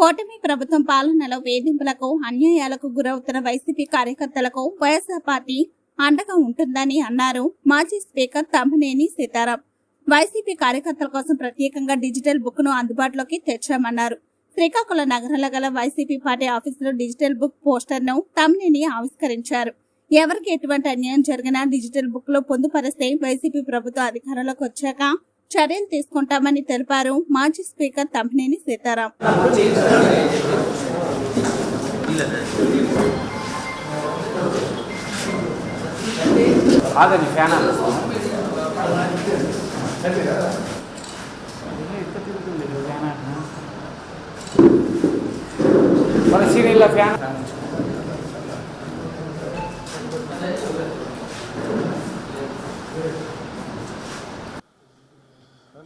కూటమి ప్రభుత్వం పాలనలో వేధింపులకు అన్యాయాలకు గురవుతున్న వైసీపీ కార్యకర్తలకు వైఎస్ఆర్ పార్టీ అండగా ఉంటుందని అన్నారు మాజీ స్పీకర్ తమ్మనేని సీతారాం. వైసీపీ కార్యకర్తల కోసం ప్రత్యేకంగా డిజిటల్ బుక్ను అందుబాటులోకి తెచ్చామన్నారు. శ్రీకాకుళం నగరంలో గల వైసీపీ పార్టీ ఆఫీసులో డిజిటల్ బుక్ పోస్టర్ను తమ్మనేని ఆవిష్కరించారు. ఎవరికి ఎటువంటి అన్యాయం జరిగినా డిజిటల్ బుక్లో పొందుపరిస్తే వైసీపీ ప్రభుత్వం అధికారంలోకి వచ్చాక చర్యలు తీసుకుంటామని తెలిపారు. మాజీ స్పీకర్ తమ్మినేని సీతారాం. ఆగండి ఫ్యాన్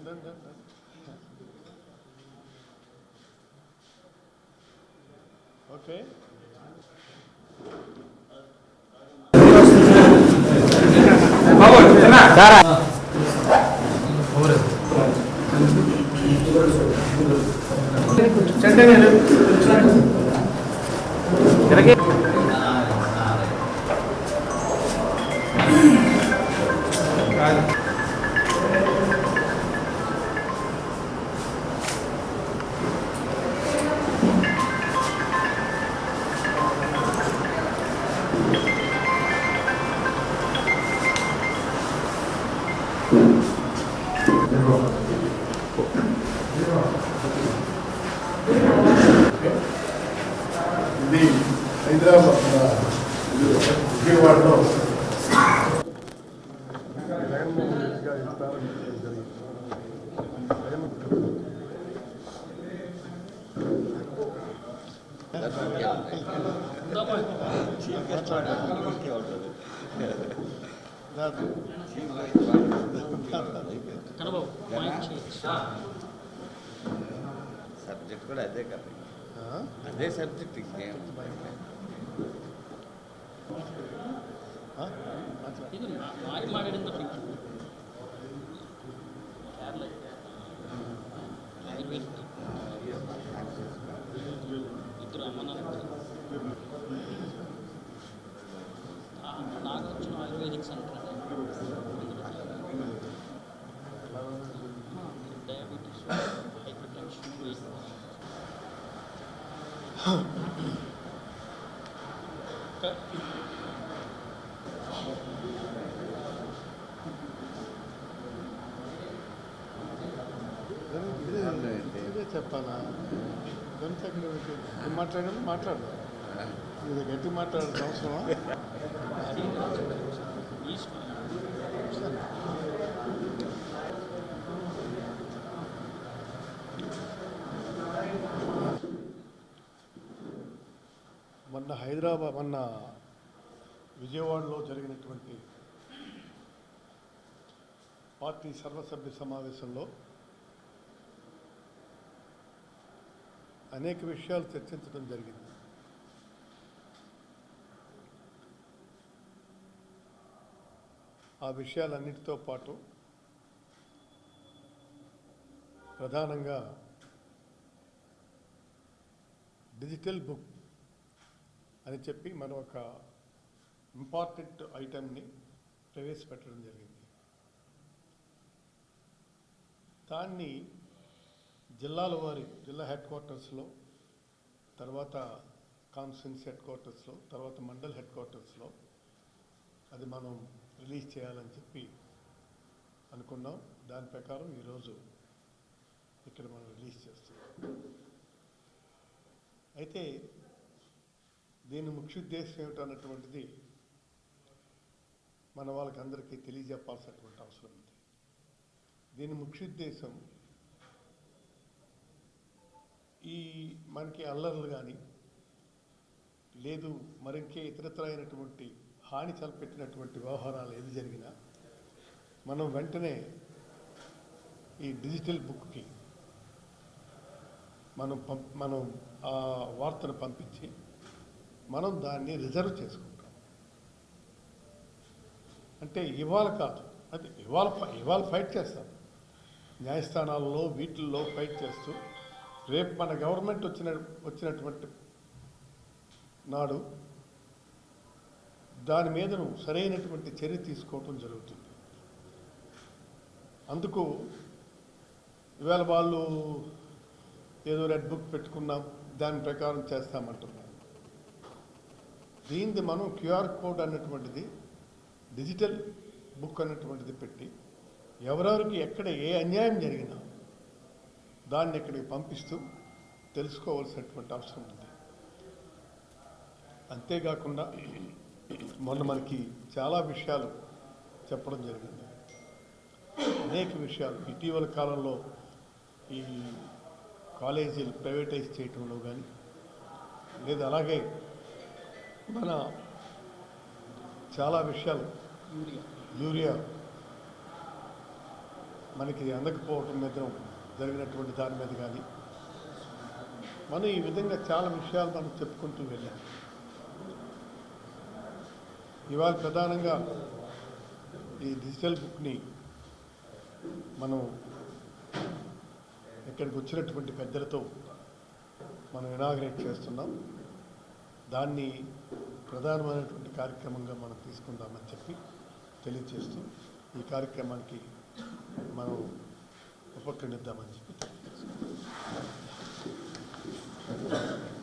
ఆన్. మన సీరియల్లో ఫ్యాన్ ఓకే సారా తిరగే జగన్ రాదు. సబ్జెక్ట్ కూడా అదే కదా అదే సబ్జెక్ట్ ఇంకేం ఆ? మాట్లాడు. Nagarjuna Ayurvedic centre diabetes hypertension ఇదే- ఇదే చెప్పాలా గంట మాట్లాడడం మాట్లాడు ఇది గట్టి మాట్లాడాల్సిన అవసరమా? మొన్న హైదరాబాద్ మొన్న విజయవాడలో జరిగినటువంటి పార్టీ సర్వసభ్య సమావేశంలో అనేక విషయాలు చర్చించడం జరిగింది. ఆ విషయాలన్నిటితో పాటు ప్రధానంగా డిజిటల్ బుక్ అని చెప్పి మనం ఒక ఇంపార్టెంట్ ఐటెంని ప్రవేశపెట్టడం జరిగింది. దాన్ని జిల్లాల వారి జిల్లా హెడ్ క్వార్టర్స్లో తర్వాత కాన్స్టిట్యున్సీ హెడ్ క్వార్టర్స్లో తర్వాత మండల్ హెడ్ క్వార్టర్స్లో అది మనం రిలీజ్ చేయాలని చెప్పి అనుకున్నాం. దాని ప్రకారం ఈరోజు ఇక్కడ మనం రిలీజ్ చేస్తున్నాం. అయితే దీని ముఖ్యోద్దేశం ఏమిటన్నటువంటిది మన వాళ్ళకి అందరికీ తెలియజెప్పాల్సినటువంటి అవసరం ఉంది. దీని ముఖ్యోద్దేశం ఈ మనకి అల్లర్లు కానీ లేదు మరింకే ఇతరత్ర అయినటువంటి హాని తలపెట్టినటువంటి వ్యవహారాలు ఏది జరిగినా మనం వెంటనే ఈ డిజిటల్ బుక్కి మనం పంప్ మనం ఆ వార్తను పంపించి మనం దాన్ని రిజర్వ్ చేసుకుంటాం. అంటే ఇవాళ కాదు అది ఇవాళ ఇవాళ ఫైట్ చేస్తాం. న్యాయస్థానాల్లో వీటిల్లో ఫైట్ చేస్తూ రేపు మన గవర్నమెంట్ వచ్చిన వచ్చినటువంటి నాడు దాని మీదను సరైనటువంటి చర్య తీసుకోవటం జరుగుతుంది. అందుకు ఇవాళ వాళ్ళు ఏదో రెడ్ బుక్ పెట్టుకున్నాం దాని ప్రకారం చేస్తామంటున్నాం దీనిది మనం క్యూఆర్ కోడ్ అన్నటువంటిది డిజిటల్ బుక్ అన్నటువంటిది పెట్టి ఎవరెవరికి ఎక్కడ ఏ అన్యాయం జరిగినా దాన్ని ఇక్కడికి పంపిస్తూ తెలుసుకోవాల్సినటువంటి అవసరం ఉంది. అంతేకాకుండా మొన్న మనకి చాలా విషయాలు చెప్పడం జరిగింది. అనేక విషయాలు. ఇటీవల కాలంలో ఈ కాలేజీలు ప్రైవేటైజ్ చేయటంలో కానీ లేదా అలాగే మన చాలా విషయాలు. యూరియా. యూరియా. మనకి అందకపోవటం మీద జరిగినటువంటి దాని మీద కానీ మనం ఈ విధంగా చాలా విషయాలు మనం చెప్పుకుంటూ వెళ్ళాం. ఇవాళ ప్రధానంగా ఈ డిజిటల్ బుక్ని మనం ఇక్కడికి వచ్చినటువంటి పెద్దలతో మనం ఇనాగ్రేట్ చేస్తున్నాం. దాన్ని ప్రధానమైనటువంటి కార్యక్రమంగా మనం తీసుకుందామని చెప్పి తెలియజేస్తూ ఈ కార్యక్రమానికి మనం ఉపక్రమిద్దామని చెప్పి తెలియజేస్తున్నాం